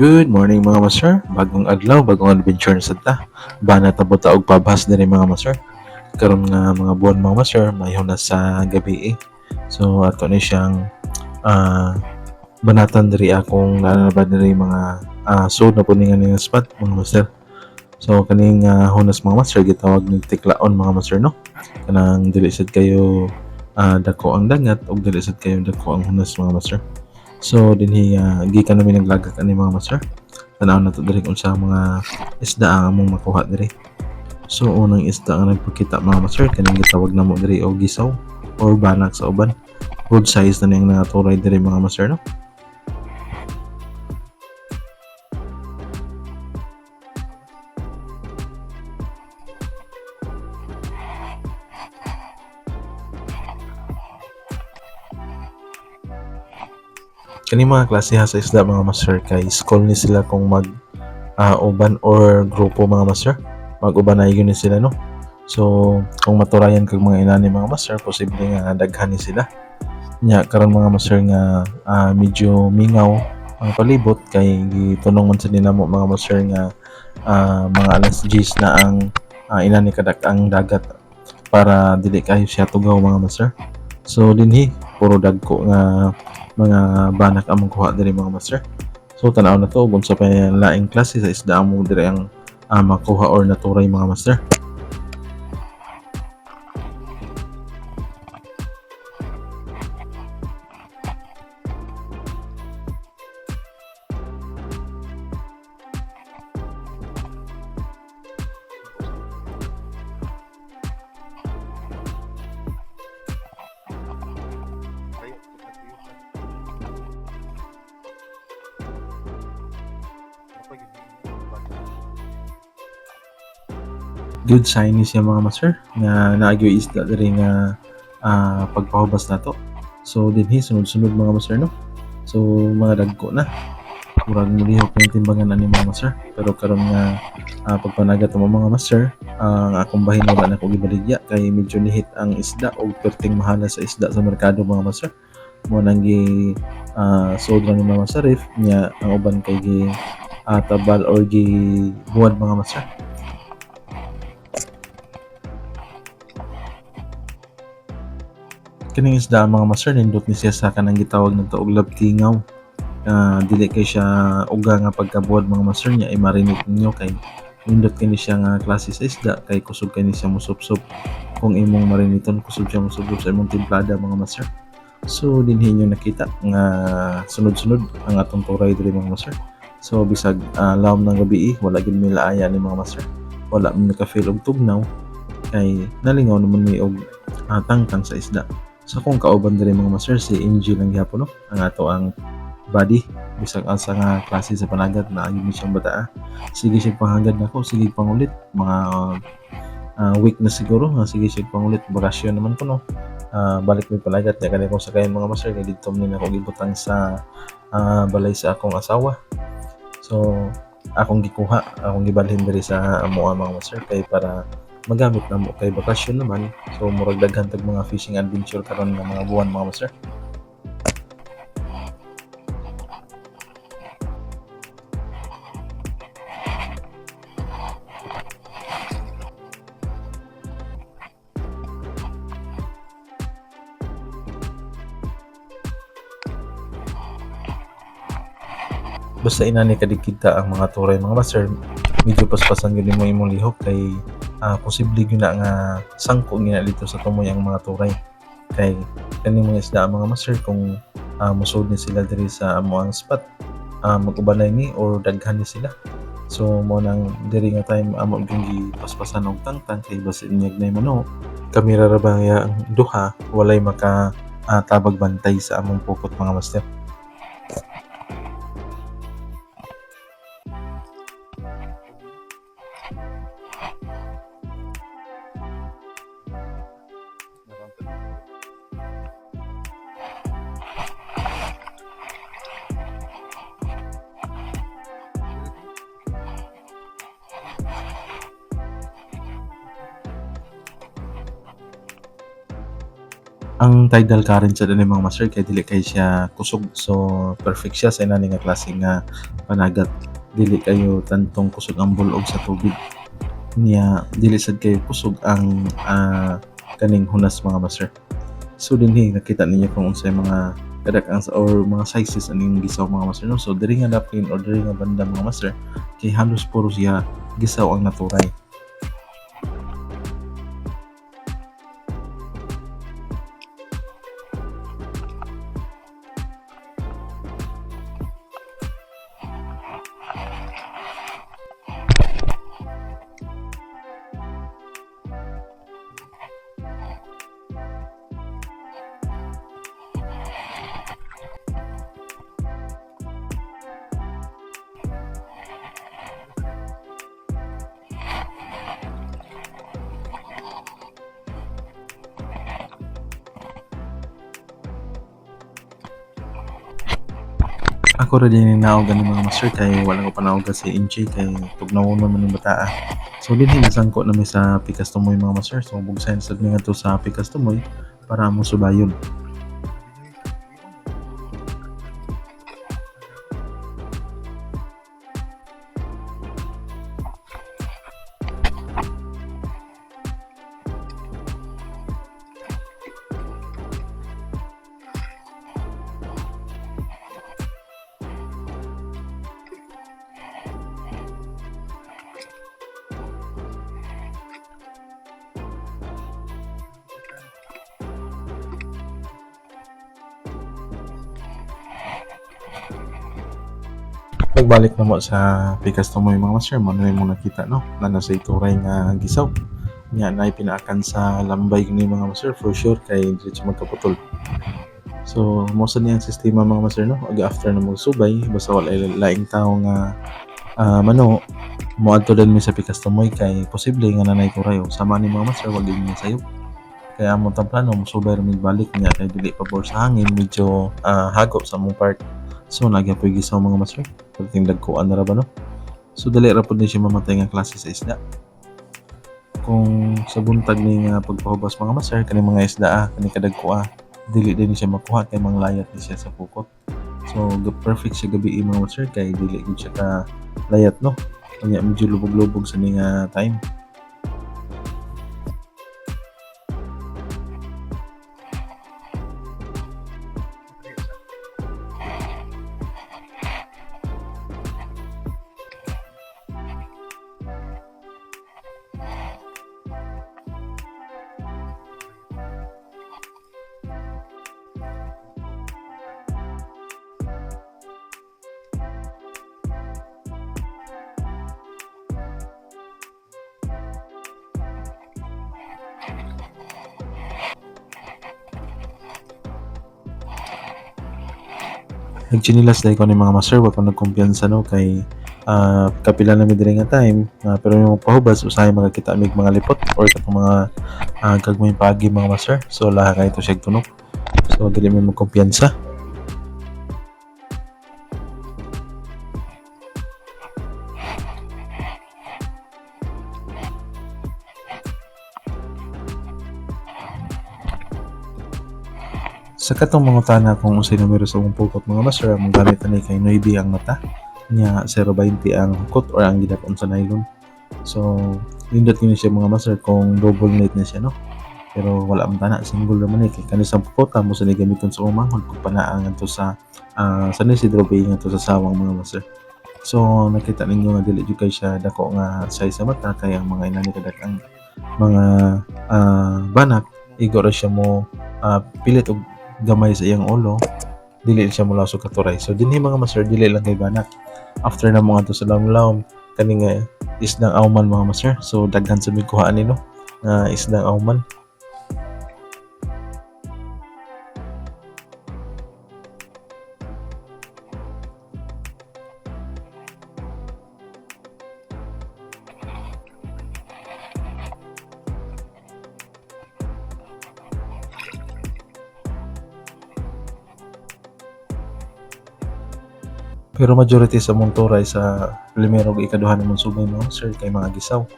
Good morning mga master. Bagong adlaw, bagong adventure sa ta. Bana tabo ta og pabhas diri mga master. Karon nga mga buwan mga master, mayong na sa gabi eh. So ato ni siyang ah banatan diri akong nalabad diri mga uh, sud na puningan nga spot mga master. So kaning uh, hunas mga master gitawag ni tiklaon mga master no. Kanang dili sad kayo ah, dako ang dagat ug dili sad kayo dako ang hunas mga master. So dinhi uh, gikan namin naglagak ani mga master. Tanaw na to diri unsa mga isda ang among makuha diri. So unang isda nga nagpakita mga master kaning gitawag namo diri og gisaw or banak sa uban. Good size na niyang naturay diri mga master no. Kani mga klase ha sa isda mga master kay school ni sila kung mag ah, uban or grupo mga master. Mag ubanayon ni sila no? So kung maturayan kag mga inani mga master posible nga daghan ni sila. Nya karon mga master nga ah, medyo mingaw ang palibot kay gitunong man sa nila mo mga master nga ah, mga alas 10 na ang ah, inani kadak ang dagat para dili kayo siya tugaw mga master. So dinhi puro dagko nga mga banak ang kuha diri mga master. So tanaw na to kung sa pa laing klase sa isda mo diri ang uh, makuha or naturay mga master. Good sign ni siya mga master nga naagyo isda diri nga ah, pagpahubas nato so dinhi sunod-sunod mga master no? So mga dagko na. Murag mulihok yung timbangan ani mga master. Pero karon nga ah, pagpanagat mo mga master ang akong bahin wala na ko gibaligya kay medyo nihit ang isda o perting mahala sa isda sa merkado mga master. Mo nang gi uh, sold lang yung mga master if nya ang uban kay gi ah, tabal or gi buwan mga master kining isda mga master nindot ni siya sa kanang gitawag ng og labtingaw uh, dili kay siya uga nga pagkabuad mga master niya ay marinate ninyo kay nindot kini siya nga klase sa isda kay kusog kani siya musupsup. Kung imong mariniton kusog siya musupsup sa imong timplada mga master. So dinhi nyo nakita nga sunod-sunod ang atong turay diri mga master. So bisag uh, lawom ng gabi wala gid mi laaya ni mga master. Wala mi naka-feel og tugnaw kay nalingaw naman mi og uh, tangtang sa isda sa kung kauban diri mga master si MG lang gyapon no? Ang ato ang body. Bisag asa nga klase sa panagat na ayun siyang bata sige siya panghagad nako sige pangulit. Mga uh, week na siguro nga sige siya pangulit. Bakasyon naman ko no? Uh, balik mi panagat ya kanay kung sakayan mga master kay dito ni nako gibutang sa uh, balay sa akong asawa. So akong gikuha akong gibalhin diri sa amo mga master kay para magamit na mo. Kay bakasyon naman so murag daghan tag mga fishing adventure karon nga mga buwan mga master. Basta inani kadikita ang mga turay mga master medyo paspasan gud mo imong lihok kay uh, posible gyud na nga sangko gina dito sa tumoy ang mga turay. Kay kani mga isda mga master kung uh, musod ni sila diri sa amo ang spot uh, mag-ubanay ni or daghan ni sila. So mo nang diri nga time amo gyud paspasan og tangtang kay basin niya na mano kami rarabang ang duha walay maka uh, tabag bantay sa among pukot mga master ang tidal current sa ani mga master kay dili kay siya kusog. So perfect siya sa inani nga klase nga panagat. Dili kayo tantong kusog ang bulog sa tubig. Niya dili sad kayo kusog ang ah, kaning hunas mga master. So dinhi nakita ninyo kung unsay mga kadak-ang sa or mga sizes aning gisaw mga master no? So diri nga dapin or diri nga banda mga master. Kay halos puro siya gisaw ang naturay Ako ra din naog ani mga master kay wala ko panaog si Inchi kay tugnaw naman ng bataa. So dinhi nasangko na mi sa Pikas Tumoy mga master. So bugsahin sad mi ngadto sa Pikas Tumoy para mo subayon. Pagbalik na mo sa Pikas Tumoy mga master mo na mo nakita no na nasa ituray nga gisaw. Nya na pinaakan sa lambay ni mga master for sure kay diretso magkaputol. So mo sa niyang sistema mga master no aga after na mo subay basta wala laing tao nga ah, mano mo adto din mi sa Pikas Tumoy kay posible nga nanay turay o sama ni mga master wag niya sayo. Kaya mo tang plano mo subay ra balik niya kay dili pa sa hangin medyo ah, hagop sa mong part. So nagyapoy gisaw mga master. Pagting dagkuan na ra ba no? So dali ra pud ni siya mamatay nga klase sa isda. Kung sa buntag ni nga pagpahubas mga master kani mga isda ah, kani kadagkua dili din siya makuha kay manglayat ni siya sa pukot. So perfect siya gabi mga master kay dili gid siya ka layat no. Kanya medyo lubog-lubog sa ni nga time. Nagchinilas dahil ko ni mga master wa ko nagkumpiyansa no? Kay ah, kapila na mi diri nga time ah, pero yung pahubas usahay makakita mig mga lipot or katong mga uh, gagmay pagi mga master. So laha kay to siya tunok so dili mi magkumpiyansa Sa katong mga tana kung unsay numero sa mong pukot mga master, ang gamit ani kay 9 ang mata, nya 0.20 ang hukot or ang gidakon sa nylon. So, nindot yun siya mga master kung double knit na siya no. Pero wala man tana, single naman eh. Kay kanisang pukot, mo sa gamiton sa umangod kung panaangan to sa uh, sa Isidro Bay nga to sa sawang mga master. So, nakita ninyo nga dili jud kay siya dako nga size sa mata kay ang mga inani kadak ang mga ah, banak igor siya mo ah, pilit og gamay sa iyang ulo dili siya mula sa katuray. So dinhi mga master dili lang kay banak after na mga to sa lawom kani nga isdang awman mga master. So daghan sa kuhaan ni no nga isdang awman Pero majority sa mong turay sa primero ug ikaduha namang subay mo sir kay mga gisaw.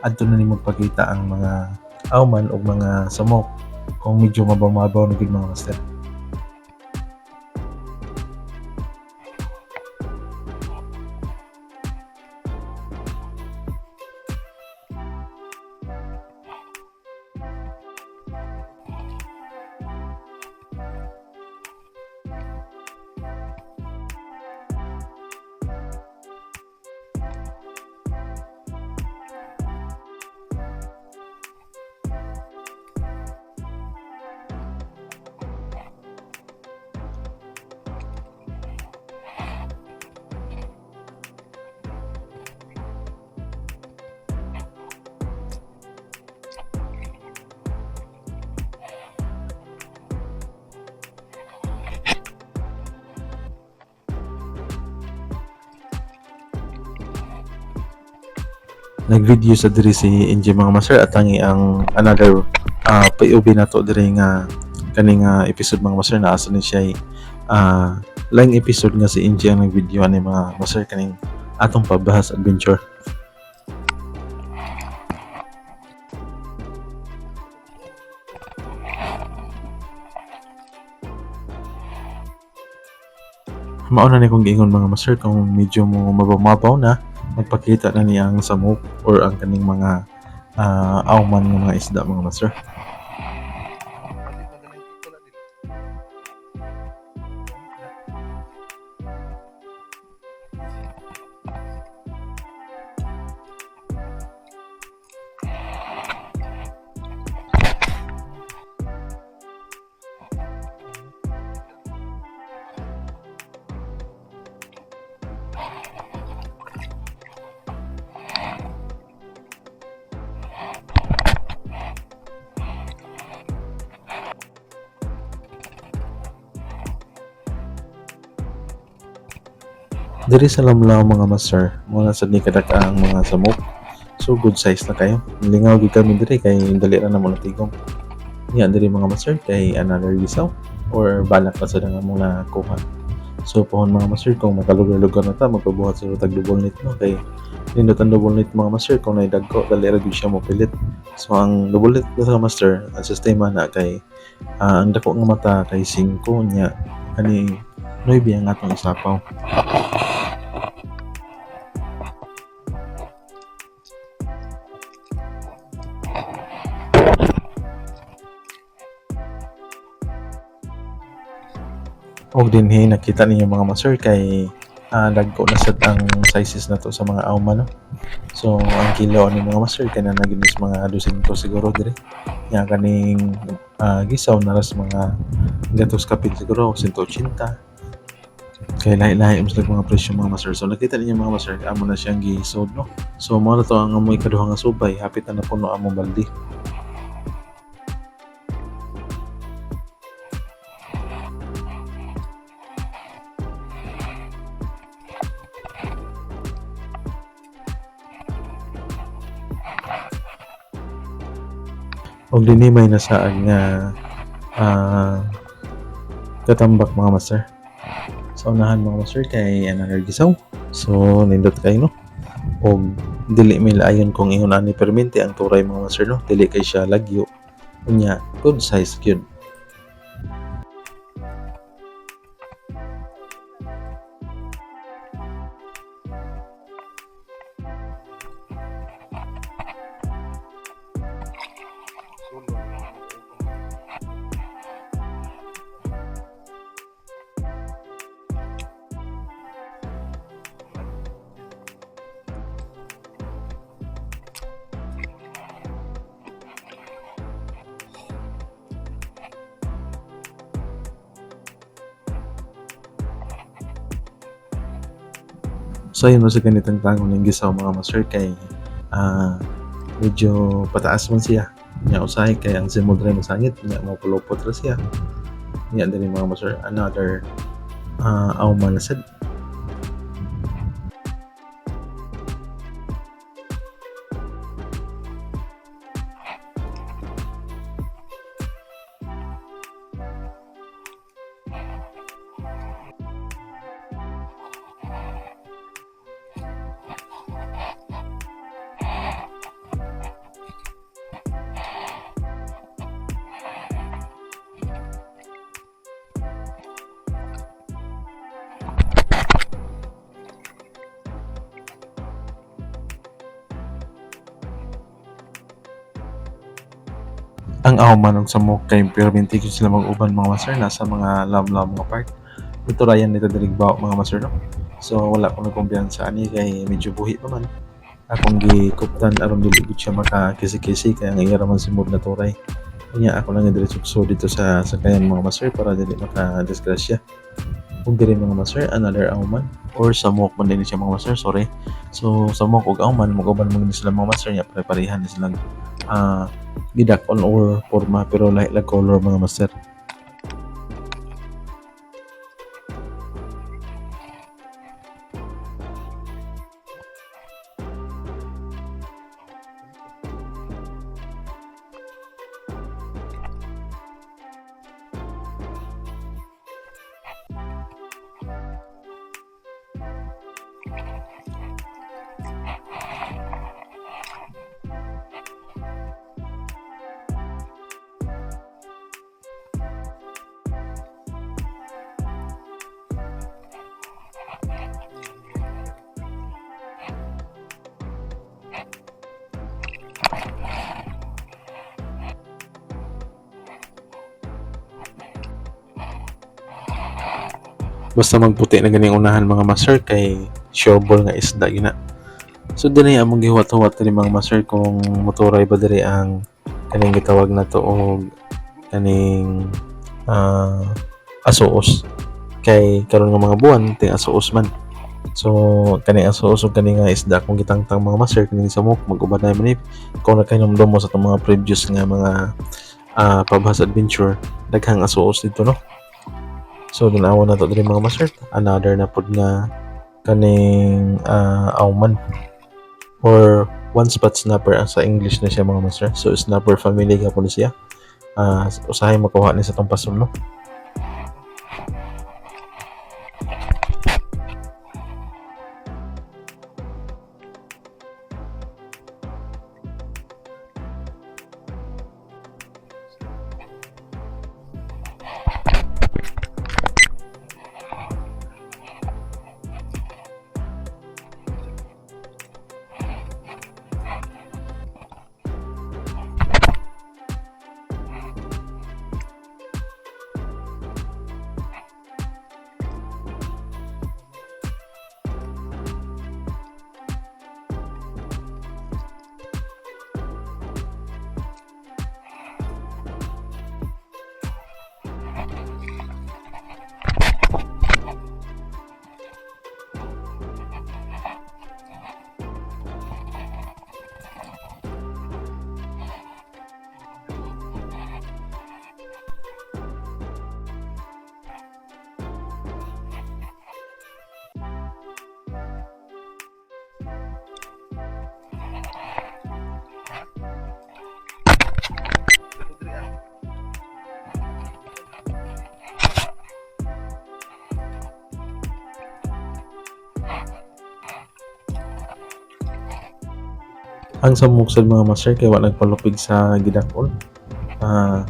Adto na nimo magpakita ang mga awman ug mga samok kung medyo mabaw-mabaw na mga master. Nag-video sa diri si NJ mga master at tangi ang another uh, POV na to diri nga kaning nga episode mga master. Na asa ni siya uh, lang episode nga si NJ ang nag-video ani mga master kaning atong pabahas adventure. Mauna ni kong giingon mga master kung medyo mo mabaw na magpakita na niya ang samok or ang kaning mga uh, auman ng mga isda mga master. Diri sa lamlaw mga master, mga sa ni kadak ang mga samok. So good size na kayo. Lingaw gid kami diri kay dali ra na mo natigong. Yan diri mga master kay another gisaw or balak pa sa nga muna kuha. So pohon mga master kung makalugar-lugar na ta magpabuhat sa tag double net no kay nindot ang double net mga master kung naidagko dali ra gid siya mo pilit. So ang double net sa master ang sistema na kay ah, ang dako nga mata kay 5 nya kani 9 ang atong isapaw. Og dinhi nakita ninyo mga master kay ah, dagko na sad ang sizes na to sa mga auma no. So ang kilo ani mga master kay na naginis mga 200 siguro dire. Nya kaning ah, gisaw na ras mga gatos kapit siguro 180. Kay lahi-lahi mas mga presyo mga master. So nakita ninyo mga master amo na siyang gisod no. So mo na to ang amoy kaduha nga subay hapit na napuno among baldi. Og dinhi may nasaan nga ah, katambak mga master. Sa unahan mga master kay another gisaw. So nindot kayo no. Og dili may laayon kung ingon ani permente ang turay mga master no. Dili kay siya lagyo. Unya good size gyud. So yun sa ganitong tangon ng gisaw mga master kay ah medyo pataas man siya. Nya usahay kay ang simod ray masangit nya mo pulupot ra siya. Nya dili mga master another uh, aw malasad. Ang auman og samok kay perminti ko sila mag-uban mga master nasa mga lam-lam mga part. Ito rayan nito diri bawo mga master no? So wala ko na kumbiyansa ani kay medyo buhi pa man. Akong gikuptan aron dili gud siya makakisi-kisi kaya ang iya man si mood na turay. Kanya ako lang diri sukso dito sa sakayan mga master para dili maka-disgrasya kung diri mga master another auman or samok man din siya mga master sorry. So samok ug auman mag-uban mo sila mga master niya pare-parehan na silang ah gidak on or forma pero lahi lang color mga master basta magputi na ganing unahan mga master kay showball nga isda gina so dinay among gihuwat-huwat diri mga master kung motoray ba diri ang kaning gitawag na to og kaning ah, asuos kay karon nga mga buwan ting asuos man. So kani asuos ug kani nga isda kung gitangtang mga master kini samok mag-uban na manip. Kung nakainomdom mo sa itong mga previous nga mga ah, pabhas adventure daghang asuos dito no So tanawa na to diri mga master. Another na pod nga kaning ah, auman or one spot snapper ang sa English na siya mga master. So snapper family gapon siya. Ah, usahay makuha ni sa tong pasun no. Ang samok sa mga master kay wala nagpalupig sa gidakon. Ah,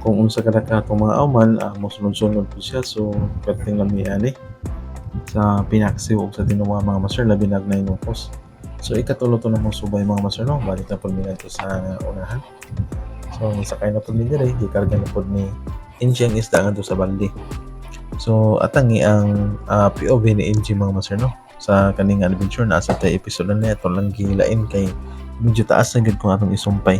kung unsa kada ka itong mga auman, ah, mosunod-sunod po siya. So, perting lami ani sa pinaksiw ug sa tinuwa mga master labi na na inukos. So, ikatulo to na mong subay mga master no. Balik na po nila ito sa unahan. So, sakay na po ni dire, gikarga na po ni Inji ang isda nga to sa balde. So, atangi ang ah, POV ni Inji mga master no sa kaning adventure na sa tay episode na ito lang gilain kay medyo taas na gid kung atong isumpay.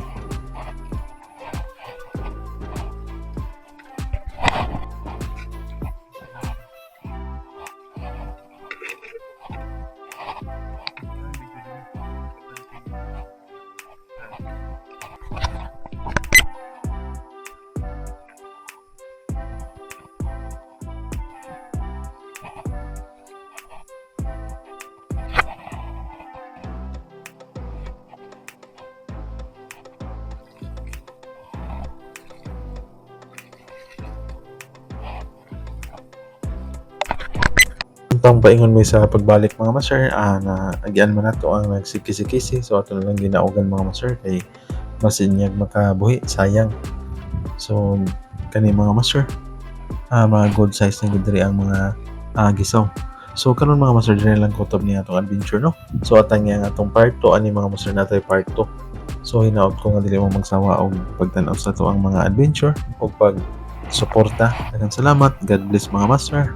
Itong paingon mi sa pagbalik mga master, ah, na agyan man nato ang nagsikisi-kisi. So ato na lang ginaugan mga master kay masinyag makabuhi, sayang. So kani mga master, ah, mga good size na gud ang mga ah, gisaw. So karon mga master diri lang kutob ni atong adventure no. So atang nga atong part 2 ani mga master natay part 2. So hinaot ko nga dili mo magsawa og pagtan-aw sa to ang mga adventure o pag suporta. Daghang salamat. God bless mga master.